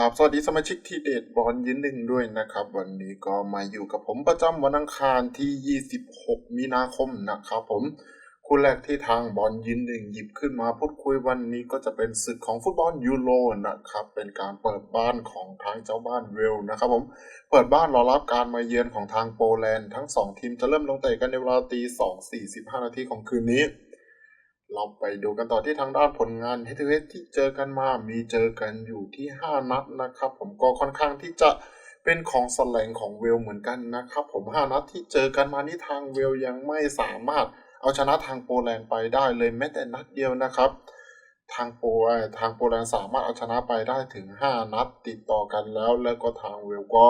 ราบสวัสดีสมาชิกที่เดทบอลยินหนึ่งด้วยนะครับ วันนี้ก็มาอยู่กับผมประจำวันอังคารที่ 26 มีนาคมนะครับผมคู่แรกที่ทางบอลยินหนึ่งหยิบขึ้นมาพูดคุยวันนี้ก็จะเป็นศึกของฟุตบอลยูโรนะครับ เป็นการเปิดบ้านของทางเจ้าบ้านเวล์นะครับผมเปิดบ้านรอรับการมาเยือนของทางโปแลนด์ทั้ง 2 ทีมจะเริ่มลงเตะกันในเวลาตี2 45นาทีของคืนนี้ เราไปดูกันต่อที่ทางด้านผลงานเฮดเวทที่เจอกันมา มีเจอกันอยู่ที่ 5 นัดนะครับ ผมก็ค่อนข้างที่จะเป็นของสแสลงของเวลเหมือนกันนะครับ ผม 5 นัดที่เจอกันมานี่ทางเวลยังไม่สามารถเอาชนะทางโปแลนด์ไปได้เลยแม้แต่นัดเดียวนะครับ ทางโปทางโปแลนด์สามารถเอาชนะไปได้ถึง 5 นัดติดต่อกันแล้ว แล้วก็ทางเวลก็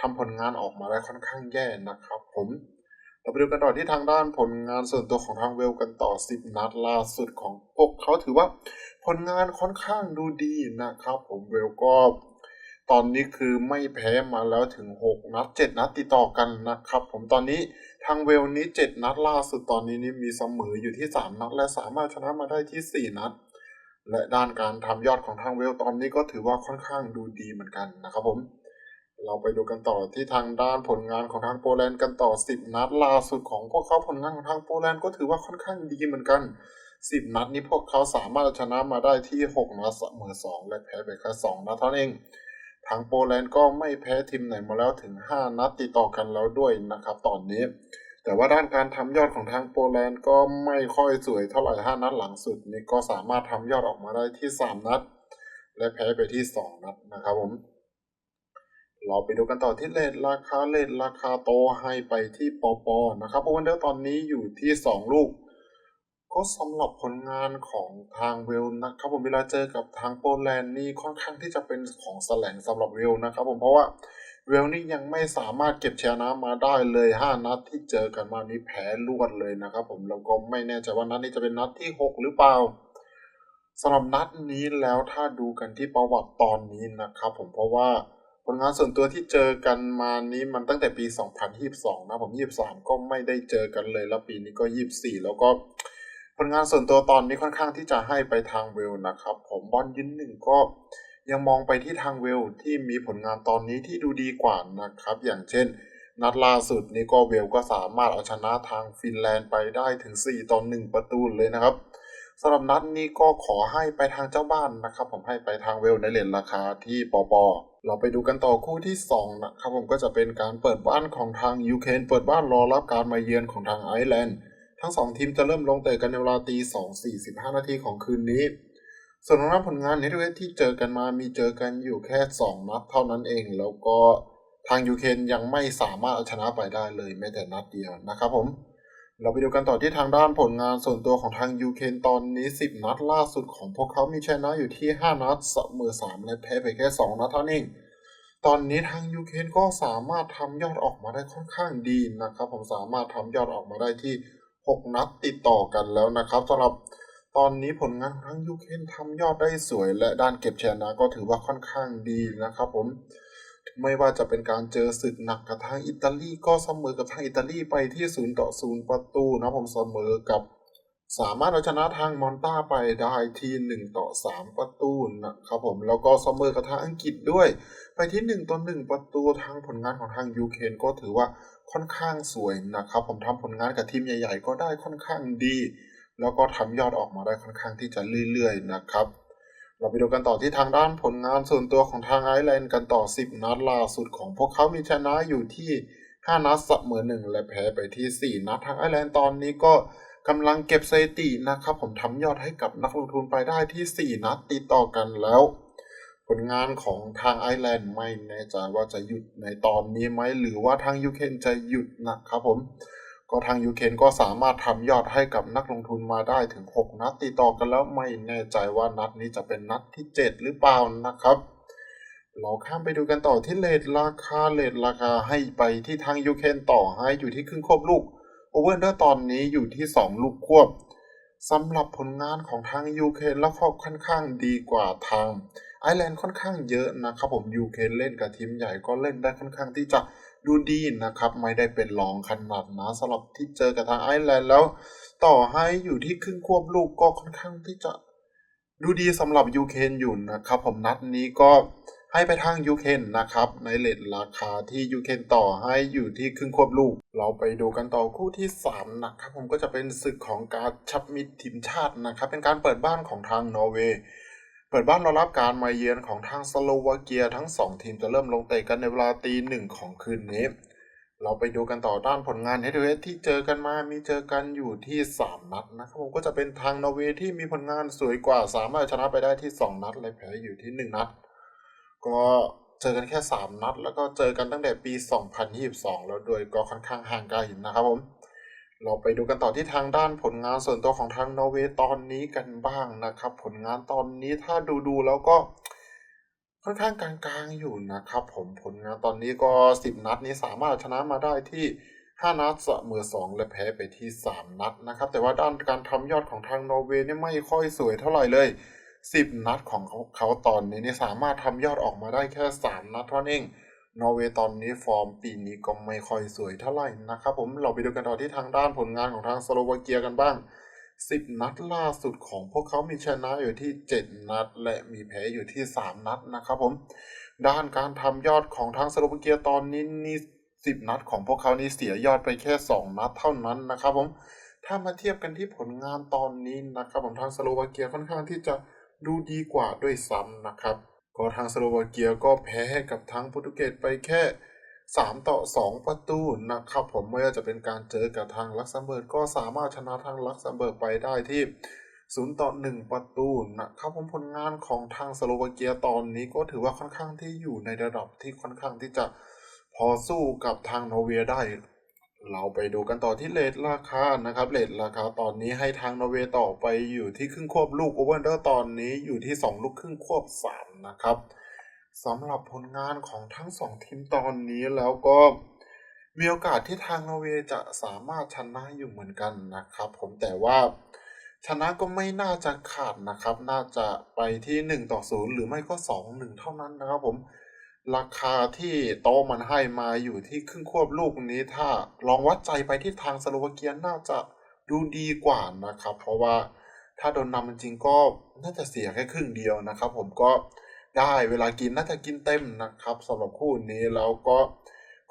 ทำผลงานออกมาได้ค่อนข้างแย่นะครับ ผม เราไปดูกันต่อที่ทางด้านผลงานส่วนตัวของทางเวลกันต่อ 10 นัดล่าสุดของพวกเขาถือว่าผลงานค่อนข้างดูดีนะครับ ผมเวลก็ ตอนนี้คือไม่แพ้มาแล้วถึง 6 นัด 7 นัดติดต่อกันนะครับ ผมตอนนี้ทางเวลนี้ 7 นัดล่าสุดตอนนี้นี่มีเสมออยู่ที่ 3 นัด และสามารถชนะมาได้ที่ 4 นัด และด้านการทำยอดของทางเวลตอนนี้ก็ถือว่าค่อนข้างดูดีเหมือนกันนะครับผม เราไปดูกันต่อที่ทางด้านผลงานของทางโปแลนด์กันต่อ 10 นัดล่าสุดของพวกเขาผลงานของทางโปแลนด์ก็ถือว่าค่อนข้างดีเหมือนกัน 10 นัดนี้พวกเขาสามารถเอาชนะมาได้ที่ 6 นัดเสมอ2และแพ้ไปแค่2นัดเท่านั้นเอง ทางโปแลนด์ก็ไม่แพ้ทีมไหนมาแล้วถึง 5 นัดติดต่อกันแล้วด้วยนะครับตอนนี้ แต่ว่าด้านการทำยอดของทางโปแลนด์ก็ไม่ค่อยสวยเท่าไหร่ 5 นัดหลังสุดนี้ก็สามารถทำยอดออกมาได้ที่ 3 นัด และแพ้ไปที่ 2 นัดนะครับผม เราไปดูกันต่อที่เลทราคาเลทราคาโตให้ไปที่ปอปอนะครับโอเวนเดอร์ตอนนี้อยู่ที่ 2 ลูก ก็สำหรับผลงานของทางเวลนะครับผมเวลาเจอกับทางโปแลนด์นี่ค่อนข้างที่จะเป็นของแสลงสำหรับเวลนะครับผมเพราะว่าเวลนี่ยังไม่สามารถเก็บชนะมาได้เลย 5 นัดที่เจอกันมานี้แพ้รวดเลยนะครับผมแล้วก็ไม่แน่ใจว่านัดนี้จะเป็นนัดที่ 6 หรือเปล่าสำหรับนัดนี้แล้วถ้าดูกันที่ประวัติตอนนี้นะครับผมเพราะว่า ผลงานส่วนตัวที่เจอกันมานี้มันตั้งแต่ปี 2022 นะผม 23 ก็ไม่ได้เจอกันเลย แล้วปีนี้ก็ 24 แล้วก็ผลงานส่วนตัวตอนนี้ค่อนข้างที่จะให้ไปทางเวลนะครับ ผมบอลยินหนึ่งก็ยังมองไปที่ทางเวลที่มีผลงานตอนนี้ที่ดูดีกว่านะครับ อย่างเช่น นัดล่าสุดนี้ก็เวลก็สามารถเอาชนะทางฟินแลนด์ไปได้ถึง 4ต่อ1ประตูเลยนะครับสำหรับนัดนี้ก็ขอให้ไปทางเจ้าบ้านนะครับ ผมให้ไปทางเวลในเลนราคาที่ปอปอ เราไปดูกันต่อคู่ที่ 2 นะครับผมก็จะเป็นการเปิดบ้านของทางยูเครนเปิดบ้านรอรับการมาเยือนของทางไอร์แลนด์ ทั้ง 2 ทีมจะเริ่มลงเตะกันในเวลาตี2 45นาทีของคืนนี้ ส่วนทางผลงานเนเธอร์แลนด์ที่เจอกันมามีเจอกันอยู่แค่ 2 นัดเท่านั้นเอง แล้วก็ทางยูเครนยังไม่สามารถเอาชนะไปได้เลยแม้แต่นัดเดียวนะครับผม เราไปดูกันต่อที่ทางด้านผลงานส่วนตัวของทางยูเคนตอนนี้ 10 นัดล่าสุดของพวกเขามีชนะอยู่ที่ 5 นัดเสมอ3และแพ้ไปแค่ 2 นัดเท่านั้นเองตอนนี้ทางยูเคนก็สามารถทำยอดออกมาได้ค่อนข้างดีนะครับ ผมสามารถทำยอดออกมาได้ที่ 6 นัดติดต่อกันแล้วนะครับสำหรับตอนนี้ผลงานของทางยูเคนทำยอดได้สวย และด้านเก็บชนะก็ถือว่าค่อนข้างดีนะครับผม ไม่ว่าจะเป็นการเจอศึกหนักกับทางอิตาลีก็เสมอกับทางอิตาลีไปที่0ต่อ0ประตูนะผมเสมอกับ สามารถเอาชนะทางมอนตาไปได้ที่1ต่อ3ประตูนะครับผมแล้วก็เสมอกับทางอังกฤษด้วย ไปที่1ต่อ1ประตูทางผลงานของทางยูเครนก็ถือว่าค่อนข้างสวยนะครับ ผมทำผลงานกับทีมใหญ่ ๆ ก็ได้ค่อนข้างดี แล้วก็ทำยอดออกมาได้ค่อนข้างที่จะเรื่อยๆนะครับ เราไปดูกันต่อที่ทางด้านผลงานส่วนตัวของทางไอร์แลนด์กันต่อ 10 นัดล่าสุดของพวกเขามีชนะอยู่ที่ 5 นัดเสมอ1และแพ้ไปที่ 4 นัดทางไอร์แลนด์ตอนนี้ก็กำลังเก็บสถิตินะครับ ผมทำยอดให้กับนักลงทุนไปได้ที่ 4 นัดติดต่อกันแล้ว ผลงานของทางไอร์แลนด์ไม่แน่ใจว่าจะหยุดในตอนนี้ไหมหรือว่าทางยูเครนจะหยุดนะครับผม ก็ทางยูเครนก็สามารถทำยอดให้กับนักลงทุนมาได้ถึง 6 นัดติดต่อกันแล้วไม่แน่ใจว่านัดนี้จะเป็นนัดที่ 7 หรือเปล่านะครับ เราข้ามไปดูกันต่อที่เลทราคาเลทราคาให้ไปที่ทางยูเครนต่อให้อยู่ที่ครึ่งควบลูกโอเวอร์เดอร์ตอนนี้อยู่ที่ 2 ลูกควบสำหรับผลงานของทางยูเครนแล้วก็ค่อนข้างดีกว่าทางไอร์แลนด์ค่อนข้างเยอะนะครับผมยูเครนเล่นกับทีมใหญ่ก็เล่นได้ค่อนข้างที่จะ ดูดีนะครับ ไม่ได้เป็นรองขนาดนะสำหรับที่เจอกับทางไอร์แลนด์แล้ว ต่อให้อยู่ที่ครึ่งควบลูกก็ค่อนข้างที่จะ ดูดีสำหรับยูเครนอยู่นะครับ ผมนัดนี้ก็ให้ไปทางยูเคนนะครับ ในเลทราคาที่ยูเคนต่อให้อยู่ที่ครึ่งควบลูก เราไปดูกันต่อคู่ที่ 3 นะครับ ผมก็จะเป็นศึกของการชับมิตรทีมชาตินะครับ เป็นการเปิดบ้านของทางนอร์เวย์ เปิดบ้านรอรับการมาเยือนของทางสโลวาเกียทั้ง 2 ทีมจะเริ่มลงเตะกันในเวลาตีหนึ่งของคืนนี้ เราไปดูกันต่อด้านผลงานเฮดเวที่เจอกันมามีเจอกันอยู่ที่ 3 นัดนะครับผมก็จะเป็นทางนอร์เวย์ที่มีผลงานสวยกว่า สามารถชนะไปได้ที่ 2 นัดและแพ้อยู่ที่ 1 นัด ก็เจอกันแค่ 3 นัด แล้วก็เจอกันตั้งแต่ปี 2022 แล้วโดยก็ค่อนข้างห่างไกลนะครับผม เราไปดูกันต่อที่ทางด้านผลงานส่วนตัวของทางนอร์เวย์ตอนนี้กันบ้างนะครับ ผลงานตอนนี้ถ้าดูดูๆแล้วก็ค่อนข้างกลางๆอยู่นะครับ ผมผลงานตอนนี้ก็ 10 นัดนี้สามารถชนะมาได้ที่ 5 นัดเสมอ2และแพ้ไปที่ 3 นัดนะครับ แต่ว่าด้านการทำยอดของทางนอร์เวย์เนี่ยไม่ค่อยสวยเท่าไหร่เลย 10 นัดของเขาตอนนี้นี่สามารถทำยอดออกมาได้แค่ 3 นัดเท่านั้นเอง นอร์เวย์ตอนนี้ฟอร์มปีนี้ก็ไม่ค่อยสวยเท่าไหร่นะครับผมเราไปดูกันต่อที่ทางด้านผลงานของทางสโลวาเกียกันบ้าง 10 นัดล่าสุดของพวกเขามีชนะอยู่ที่ 7 นัด และมีแพ้อยู่ที่ 3 นัดนะครับผม ด้านการทำยอดของทางสโลวาเกียตอนนี้นี่10 นัดของพวกเขานี่เสียยอดไปแค่ 2 นัดเท่านั้นนะครับผม ถ้ามาเทียบกันที่ผลงานตอนนี้นะครับผมทางสโลวาเกียค่อนข้างที่จะดูดีกว่าด้วยซ้ำนะครับ ก็ทางสโลวาเกียก็แพ้ให้กับทางโปรตุเกสไปแค่ 3 ต่อ 2 ประตูนะครับ ผมไม่ว่าจะเป็นการเจอกับทางลักเซมเบิร์กก็สามารถชนะทางลักเซมเบิร์กไปได้ที่ 0 ต่อ 1 ประตูนะครับผมผลงานของทางสโลวาเกียตอนนี้ก็ถือว่าค่อนข้างที่อยู่ในระดับที่ค่อนข้างที่จะพอสู้กับทางนอร์เวย์ได้ เราไปดูกันต่อที่เลทราคานะครับเลทราคาตอนนี้ให้ทางนอร์เวย์ต่อไปอยู่ที่ครึ่งควบลูกโอเวอร์เดอร์ตอนนี้อยู่ที่ 2 ลูกครึ่งควบ นะครับสำหรับผลงานของทั้ง2ทีมตอนนี้แล้วก็มีโอกาสที่ทางนอร์เวย์จะสามารถชนะอยู่เหมือนกันนะครับ ผมแต่ว่าชนะก็ไม่น่าจะขาดนะครับ น่าจะไปที่ 1 ต่อ 0 หรือไม่ก็ 2 1 เท่านั้นนะครับผมราคาที่โตมันให้มาอยู่ที่ครึ่งควบลูกนี้ ถ้าลองวัดใจไปที่ทางสโลวาเกียน่าจะดูดีกว่านะครับ เพราะว่าถ้าโดนนำจริงก็น่าจะเสียแค่ครึ่งเดียวนะครับ ผมก็ ได้เวลากินน่าจะกินเต็มนะครับสำหรับคู่นี้แล้วก็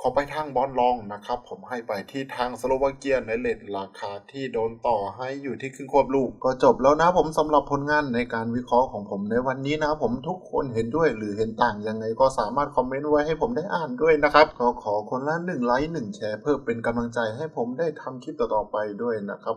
ขอไปทางบอลลองนะครับ ผมให้ไปที่ทางสโลวาเกียในเลทราคาที่โดนต่อให้อยู่ที่ครึ่งควบลูก ก็จบแล้วนะผมสำหรับผลงานในการวิเคราะห์ของผมในวันนี้นะผมทุกคนเห็นด้วยหรือเห็นต่างยังไงก็สามารถคอมเมนต์ไว้ให้ผมได้อ่านด้วยนะครับ ก็ขอคนละหนึ่งไลค์หนึ่งแชร์เพื่อเป็นกำลังใจให้ผมได้ทำคลิปต่อๆไปด้วยนะครับ